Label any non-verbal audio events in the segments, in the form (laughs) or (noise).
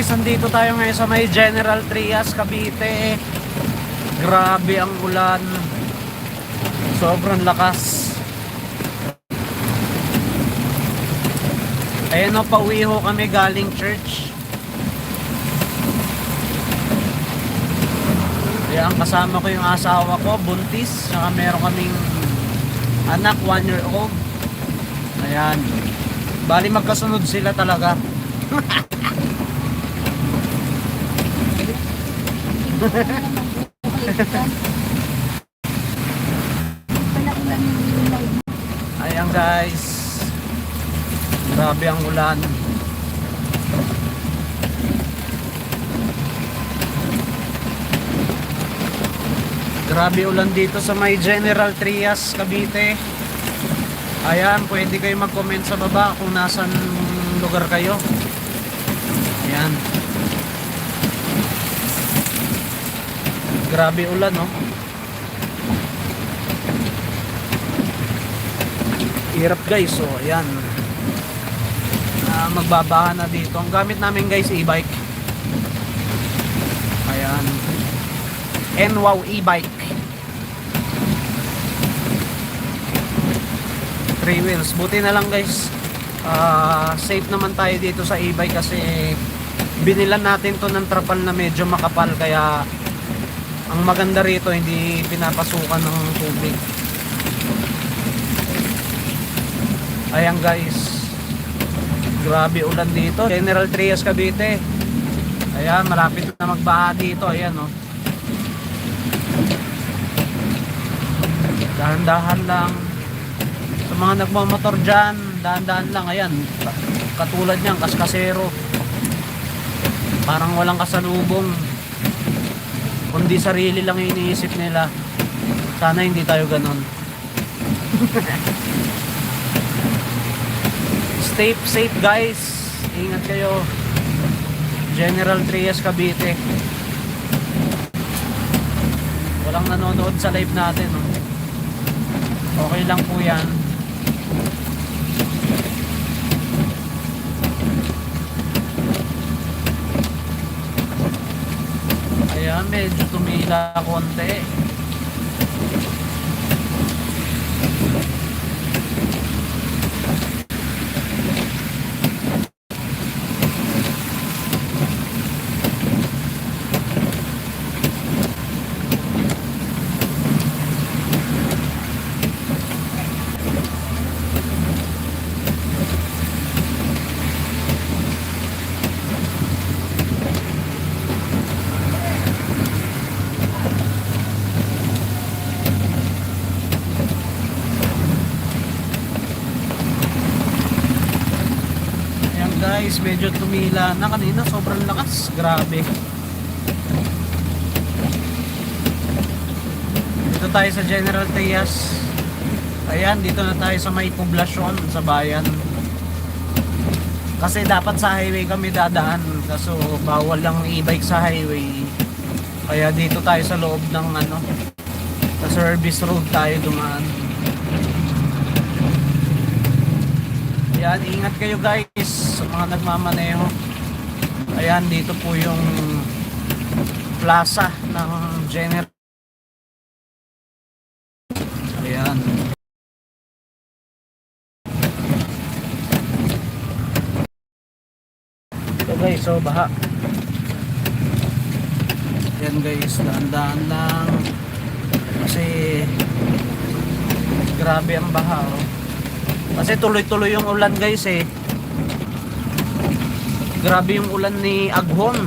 guys, nandito tayo ngayon sa may General Trias, Cavite. Grabe ang ulan. Sobrang lakas. Ayan o, pauwi ho kami galing church. Ayan, kasama ko yung asawa ko, buntis. Saka meron kaming anak, one year old. Ayan. Bali magkasunod sila talaga. (laughs) (laughs) Ayan guys. Grabe ang ulan. Grabe ulan dito sa may General Trias, Cavite. Ayan, pwede kayo mag-comment sa baba kung nasan lugar kayo. Ayan. Grabe ulan, no? Hirap guys, so ayan. Ah, magbabaha na dito. Ang gamit namin guys, e-bike. Ayan. NWOW e-bike. Three wheels. Buti na lang guys. ah, safe naman tayo dito sa e-bike kasi binilan natin to ng trapal na medyo makapal kaya ang maganda rito hindi pinapasukan ng tubig. Ayan guys. Grabe ulan dito. General Trias Cavite. Ayan, malapit na magbaha dito. Ayan oh. Dahan-dahan lang. Sa mga nagmamotor dyan, dahan-dahan lang. Ayan, katulad niyan, kaskasero. Parang walang kasalubong. Kundi sarili lang iniisip nila. Sana hindi tayo ganon. Stay safe guys. Ingat kayo. General Trias Cavite. Walang nanonood sa live natin. Okay lang po yan. Ayan, medyo tumila konti. Ayan guys, medyo tumila na kanina. Sobrang lakas. Grabe. Dito tayo sa General Trias. Ayan, dito na tayo sa may poblasyon sa bayan. Kasi dapat sa highway kami dadaan. Kaso bawal lang e-bike sa highway. Kaya dito tayo sa loob ng ano, sa service road tayo dumaan. Ayan, ingat kayo guys sa mga nagmamaneho. Ayan, dito po yung plaza ng General. Ayan. Ito guys, so baha. Ayan guys, daan-daan lang. Kasi grabe ang baha oh. Kasi tuloy-tuloy yung ulan guys eh. Grabe yung ulan ni Aghon.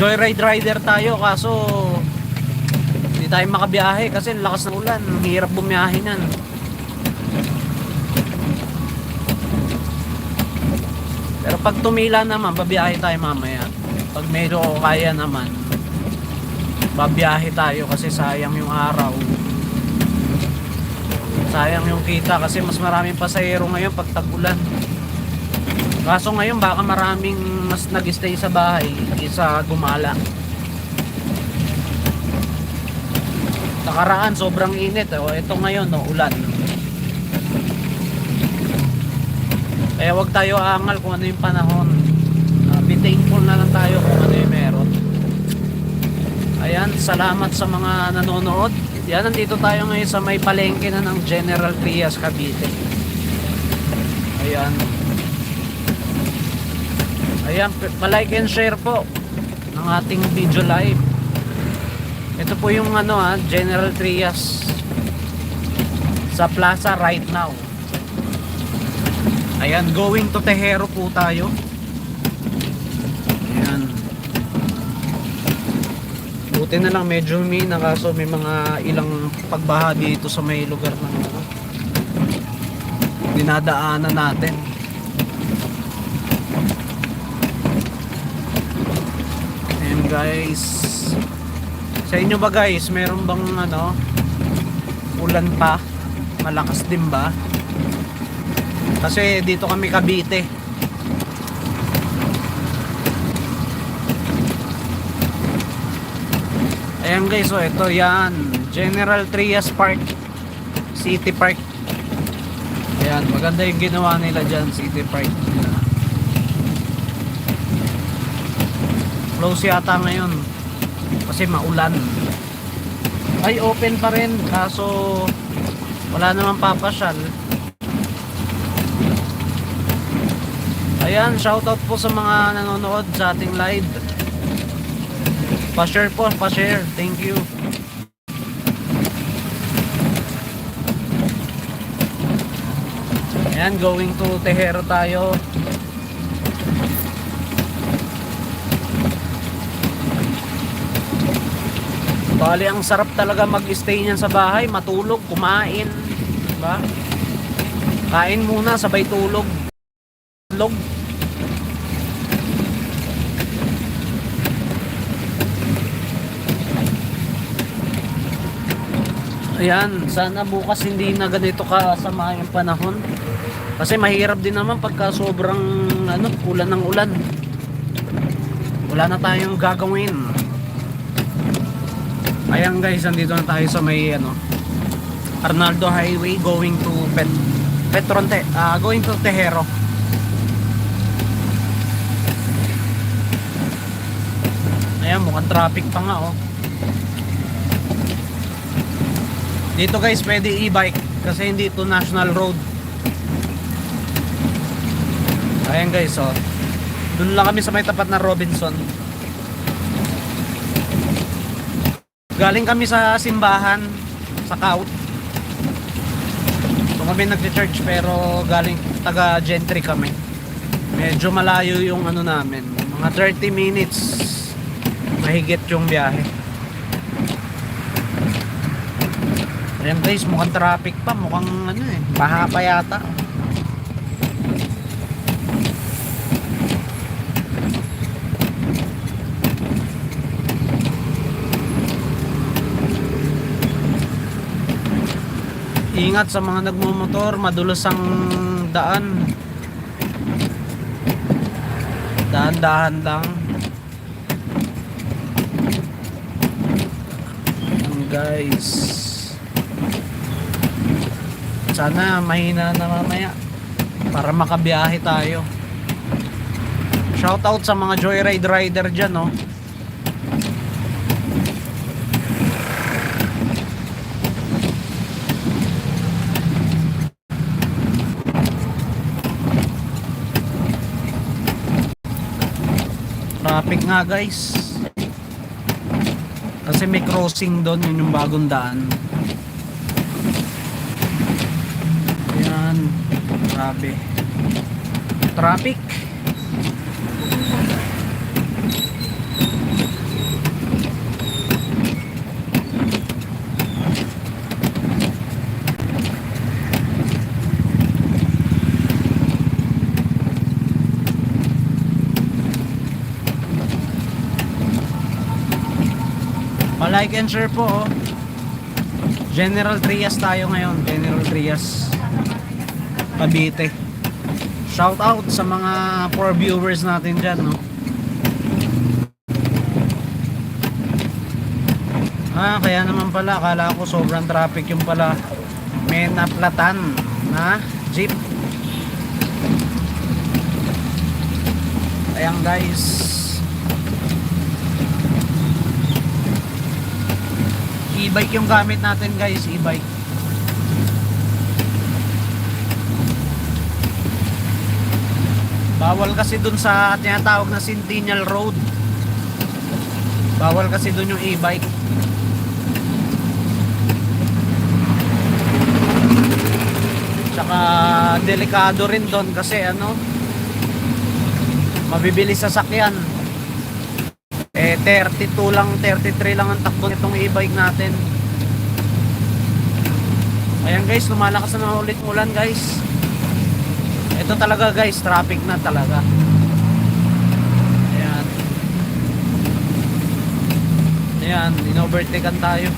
Joyride rider tayo kaso hindi tayo makabiyahe kasi lakas ng ulan. Hirap bumiyahe nan. Pero pag tumila naman, babiyahe tayo mamaya. Pag medyo kaya naman, babiyahe tayo kasi sayang yung araw sayang yung kita kasi mas maraming pasahero ngayon pag tag-ulan kaso ngayon baka maraming mas nag-stay sa bahay kaysa gumala nakaraan sobrang init oh. ito ngayon no, ulan Kaya wag tayo aangal kung ano yung panahon. Uh, be thankful na lang tayo kung ano yung meron. Ayan, salamat sa mga nanonood. Yan, nandito tayo ngayon sa may palengke na ng General Trias Cavite. Ayan. Ayan, palike and share po ng ating video live. Ito po yung ano ha, General Trias sa plaza right now. Ayan, going to Tejero po tayo. Ayan. Buti na lang medyo humina kaso may mga ilang pagbaha dito sa may lugar ng ano, dinadaanan natin. Ayan guys. Sa inyo ba guys, meron bang ano ulan pa? Malakas din ba? Kasi dito kami Cavite. Ayan guys, so ito yan. General Trias Park. City Park. Ayan, maganda yung ginawa nila dyan, City Park. Close yata ngayon. Kasi maulan. Ay, open pa rin. Kaso, wala namang papasyal. Ayan, shoutout po sa mga nanonood sa ating live. Pa-share po, pa-share. Thank you. Ayan, going to Tejero tayo. Bali, ang sarap talaga mag-stay niyan sa bahay, matulog, kumain, diba? Kain muna, sabay tulog. Tulog. Ayan, sana bukas hindi na ganito kasama yung panahon. Kasi mahirap din naman pagka sobrang ano, ulan ng ulan. Wala na tayong gagawin. Ayan guys, nandito na tayo sa may ano, Arnaldo Highway going to Pet Petronte, ah going to Tejero. Ayan, mukhang traffic pa nga oh. Dito guys, pwede e-bike kasi hindi ito national road. Ayan guys, oh. Doon lang kami sa may tapat ng Robinson. Galing kami sa simbahan sa Kaut. So kami nagche-church pero galing taga Gentry kami. Medyo malayo yung ano namin. Mga 30 minutes mahigit yung biyahe. Ayan guys, mukhang traffic pa. Mukhang ano eh, baha pa yata. Ingat sa mga nagmumotor, madulas ang daan. Dahan-dahan lang. Ayan, guys. Sana mahina na mamaya para makabiyahe tayo. Shoutout sa mga joyride rider dyan, no? Traffic nga guys. Kasi may crossing doon, yun yung bagong daan. Ayan. Grabe. Traffic. Pa-like and share po oh. General Trias tayo ngayon General Trias Cavite Shout out sa mga poor viewers natin dyan no Ah, kaya naman pala, akala ko sobrang traffic yung pala may naplatan na jeep. Ayan guys. E-bike yung gamit natin guys, e-bike. Bawal kasi dun sa tinatawag na Centennial Road. Bawal kasi dun yung e-bike. Tsaka delikado rin doon kasi ano mabibilis sa sakyan. Eh 32 lang, 33 lang ang takbo nitong e-bike natin. Ayan guys, lumalakas na ulit ulan guys. Ito talaga guys, traffic na talaga. Ayan. Ayan, in-overtaken tayo.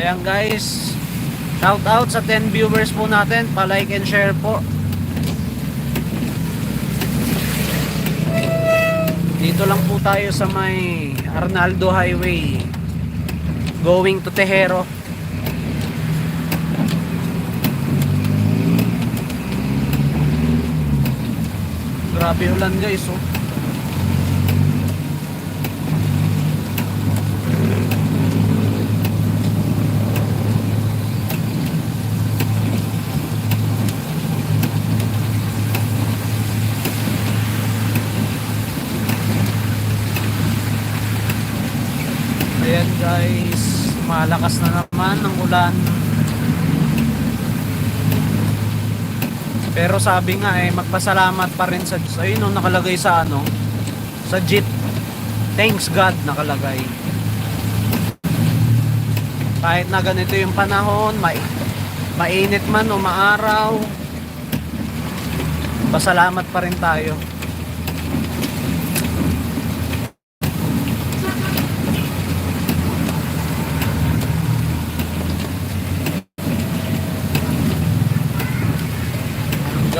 Ayan guys. Shout out sa 10 viewers po natin. Pa-like and share po. Dito lang po tayo sa may Arnaldo Highway. Going to Tejero. Grabe ulan guys oh. Ayan guys, malakas na naman ang ulan. Pero sabi nga eh, magpasalamat pa rin sa Diyos. Ayun oh, nakalagay sa ano, sa jeep. Thanks God nakalagay. Kahit na ganito yung panahon, mai mainit man o maaraw, pasalamat pa rin tayo.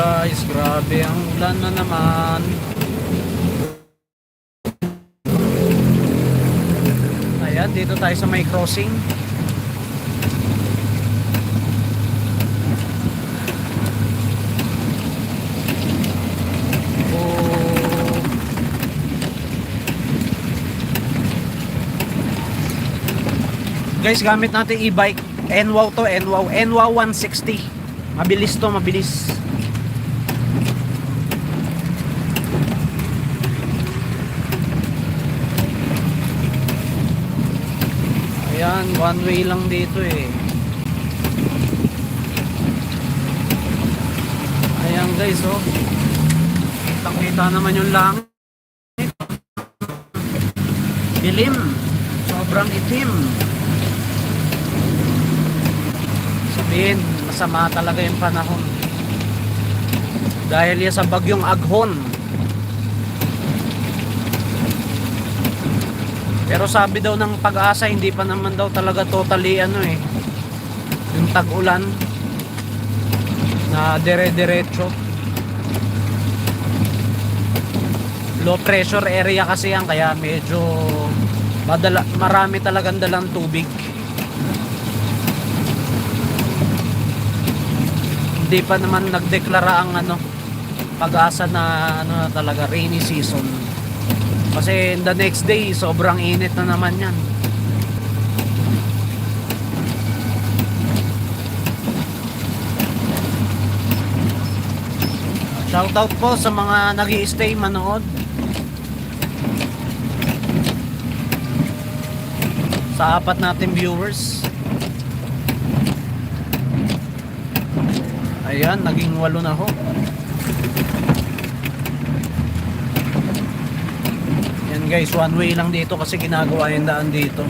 Guys, grabe ang ulan na naman. Ayan, dito tayo sa may crossing. Oh. Guys, gamit natin e-bike. NWOW to, NWOW. NWOW 160. Mabilis to, mabilis. Ayan, one way lang dito eh. Ayan guys, oh. Kitang-kita naman yung langit. Dilim. Sobrang itim. Sabihin, masama talaga yung panahon. Dahil yan sa bagyong aghon. Pero sabi daw ng pag-asa, hindi pa naman daw talaga totally ano eh. Yung tag-ulan na dire-diretso. Low pressure area kasi yan kaya medyo madala, marami talagang dalang tubig. Hindi pa naman nagdeklara ang ano pag-asa na ano talaga rainy season. Kasi the next day, sobrang init na naman yan. Shoutout po sa mga nag stay manood. Sa apat natin viewers. Ayan, naging walo na ho. Guys, one way lang dito kasi ginagawa yung daan dito.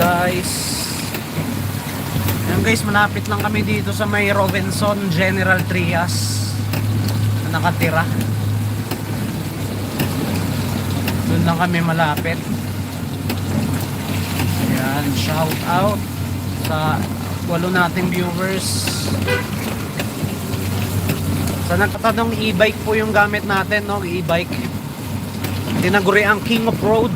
Guys. Ayan guys, malapit lang kami dito sa may Robinson General Trias na nakatira. Doon lang kami malapit. Ayan, shout out sa walo nating viewers. Sa nagtatanong e-bike po yung gamit natin, no? E-bike. Tinaguri ang King of Road.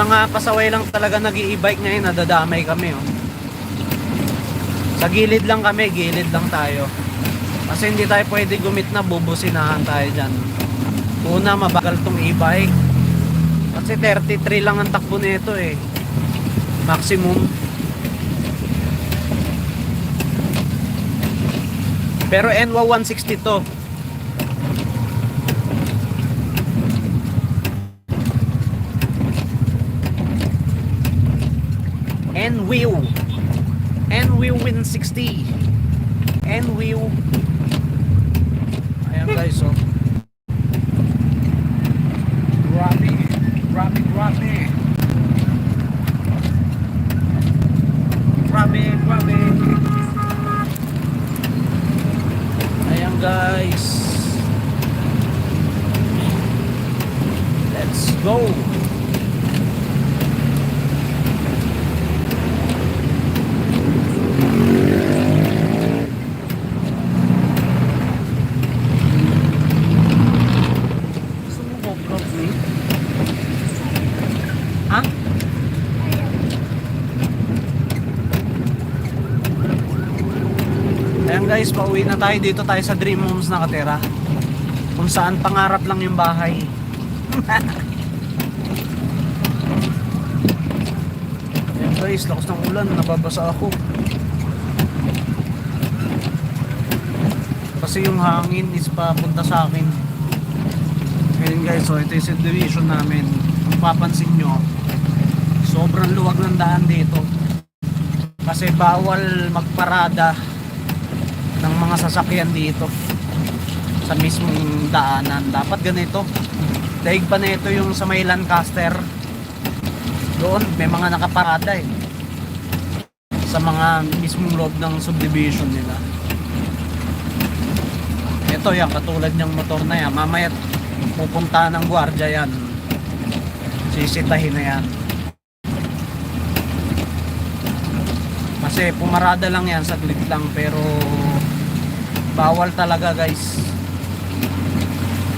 Mga pasaway lang talaga nag e-bike ngayon, nadadamay kami, oh. Sa gilid lang kami, gilid lang tayo. Kasi hindi tayo pwede gumit na bubusinahan tayo dyan. Una, mabagal tong e-bike. Kasi 33 lang ang takbo nito eh. Maximum. Pero NWA 160 to. NWIW. NWIW 160. NWIW. Ayan guys, oh. Grabe. Grabe, grabe. Grabe, grabe. Ayan guys. Let's go. Gusto mo go vlog me? Ha? Ayan guys, pauwi na tayo dito tayo sa Dream Homes nakatira. Kung saan pangarap lang yung bahay. (laughs) Ayan guys, lakas ng ulan, nababasa ako. Kasi yung hangin is papunta sa akin. Ngayon guys, so ito yung subdivision namin. Kung papansin nyo, sobrang luwag ng daan dito. Kasi bawal magparada mga sasakyan dito sa mismong daanan. Dapat ganito. Daig pa na ito yung sa may Lancaster. Doon, may mga nakaparada eh. Sa mga mismong loob ng subdivision nila. Ito yan, katulad ng motor na yan. Mamaya pupunta ng gwardiya yan. Sisitahin na yan. Kasi pumarada lang yan, saglit lang. Pero bawal talaga guys.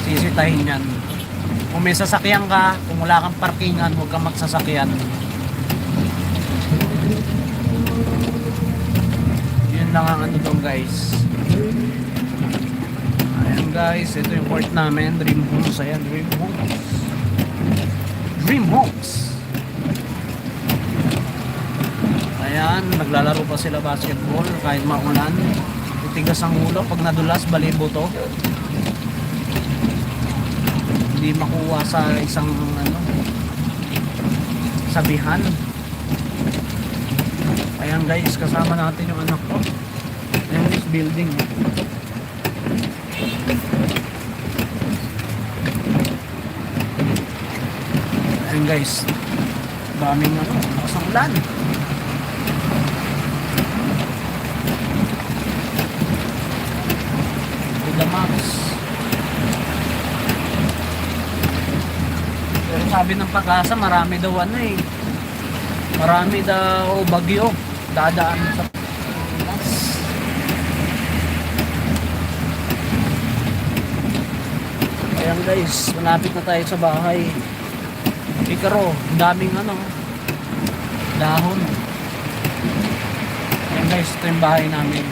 Sisitahin yan. Kung may sasakyan ka, kung wala kang parkingan, huwag kang magsasakyan. Yun lang ang ano doon guys. Ayan guys, ito yung court namin, Dream Homes. Ayan, Dream Homes. Dream Homes. Ayan, naglalaro pa sila basketball kahit maulan. Titigas ang ulo pag nadulas, balibo to. Hindi makuha sa isang ano, sabihan. Ayan guys, kasama natin yung anak ko. Ayan guys, building. Ayan guys, daming ano, lakas ng ulan. The max. Pero sabi ng pag-asa, marami daw ano eh. Marami daw bagyo. Dadaan sa Pilipinas. Ayan guys, malapit na tayo sa bahay. Ikaro, daming ano, dahon. Ayan guys, ito yung bahay namin.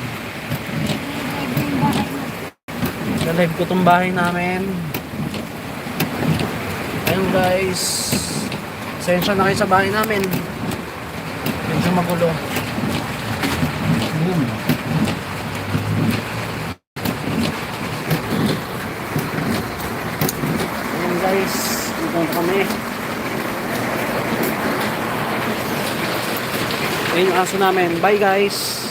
Sa live ko itong bahay namin. Ayan guys, sensya na kayo sa bahay namin. Medyo magulo. Boom. Ayan guys, dito kami. Ayan yung aso namin. Bye guys!